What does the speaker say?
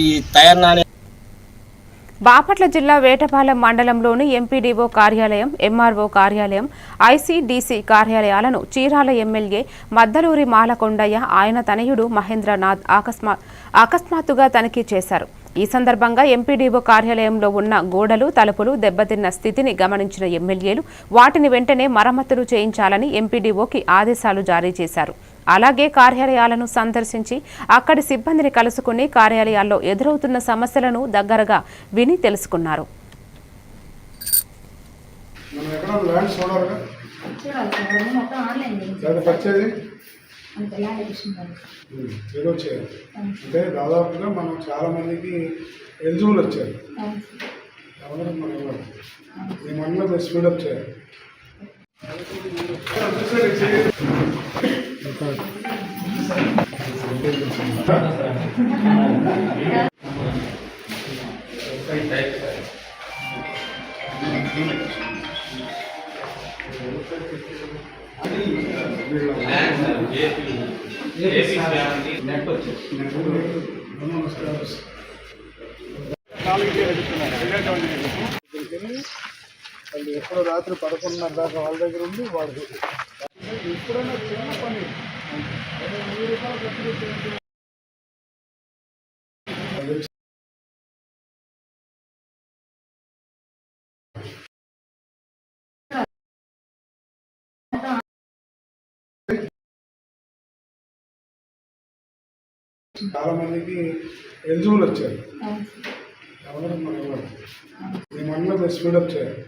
ఈ తయారు బాపట్ల జిల్లా వేటపాలెం మండలంలోని ఎంపీడీఓ కార్యాలయం ఎంఆర్ఓ కార్యాలయం ఐసీడీసీ కార్యాలయాలను చీరాల ఎమ్మెల్యే మద్దలూరి మాలకొండయ్య ఆయన తనయుడు మహేంద్రనాథ్ అకస్మా అకస్మాత్తుగా తనిఖీ చేశారు. ఈ సందర్భంగా ఎంపీడీఓ కార్యాలయంలో ఉన్న గోడలు తలుపులు దెబ్బతిన్న స్థితిని గమనించిన ఎమ్మెల్యేలు వాటిని వెంటనే మరమ్మతులు చేయించాలని ఎంపీడీఓకి ఆదేశాలు జారీ చేశారు. అలాగే కార్యాలయాలను సందర్శించి అక్కడి సిబ్బందిని కలుసుకుని కార్యాలయాల్లో ఎదురవుతున్న సమస్యలను దగ్గరగా విని తెలుసుకున్నారు. అంటే దాదాపుగా మనం చాలా మందికి ఎలిజిబుల్ వచ్చారు. ఎవరు మనం ఇవ్వాలి ఈ మండలం స్పీడప్ చేయాలి. వాళ్ళు ఎప్పుడో రాత్రి పదకొండున్నర దాకా వాళ్ళ దగ్గర ఉండి వాడు ఎప్పుడైనా చిన్న పని అదే చాలా మందికి ఎలిజిబుల్ వచ్చారు. ఎవరు మండలం స్పీడప్ చేయాలి